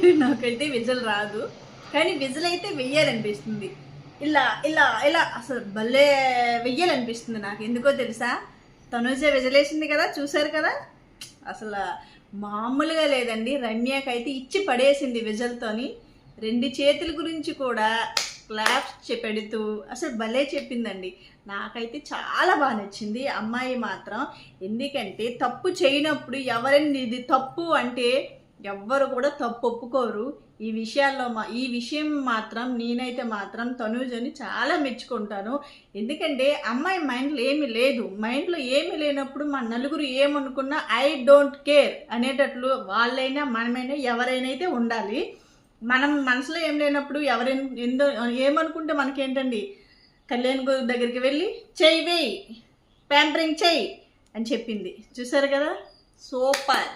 నాకైతే విజల్ రాదు. కానీ విజల్ అయితే వెయ్యాలనిపిస్తుంది. ఇలా ఇలా ఇలా. అసలు భలే వెయ్యాలనిపిస్తుంది నాకు. ఎందుకో తెలుసా? తనుజ విజలేసింది కదా చూశారు కదా? అసలు మామూలుగా లేదండి. రమ్యకైతే ఇచ్చి పడేసింది విజల్తోని. రెండు చేతుల గురించి కూడా క్లాప్స్ పెడుతూ అసలు భలే చెప్పిందండి. నాకైతే చాలా బాగా నచ్చింది. అమ్మాయి మాత్రం. ఎందుకంటే తప్పు చేయనప్పుడు ఎవరైనా ఇది తప్పు అంటే ఎవ్వరు కూడా తప్పు ఒప్పుకోరు. ఈ విషయాల్లో మా ఈ విషయం మాత్రం నేనైతే మాత్రం తనూజని చాలా మెచ్చుకుంటాను. ఎందుకంటే అమ్మాయి మైండ్లో ఏమీ లేదు. మైండ్లో ఏమీ లేనప్పుడు మా నలుగురు ఏమనుకున్నా ఐ డోంట్ కేర్ అనేటట్లు వాళ్ళైనా మనమైనా ఎవరైనా అయితే ఉండాలి. మనం మనసులో ఏం లేనప్పుడు ఎవరైనా ఎందో ఏమనుకుంటే మనకేంటండి? కళ్యాణ్ గురు దగ్గరికి వెళ్ళి చెయ్యి వేయి ప్యాంపరింగ్ చెయ్యి అని చెప్పింది. చూసారు కదా? సూపర్.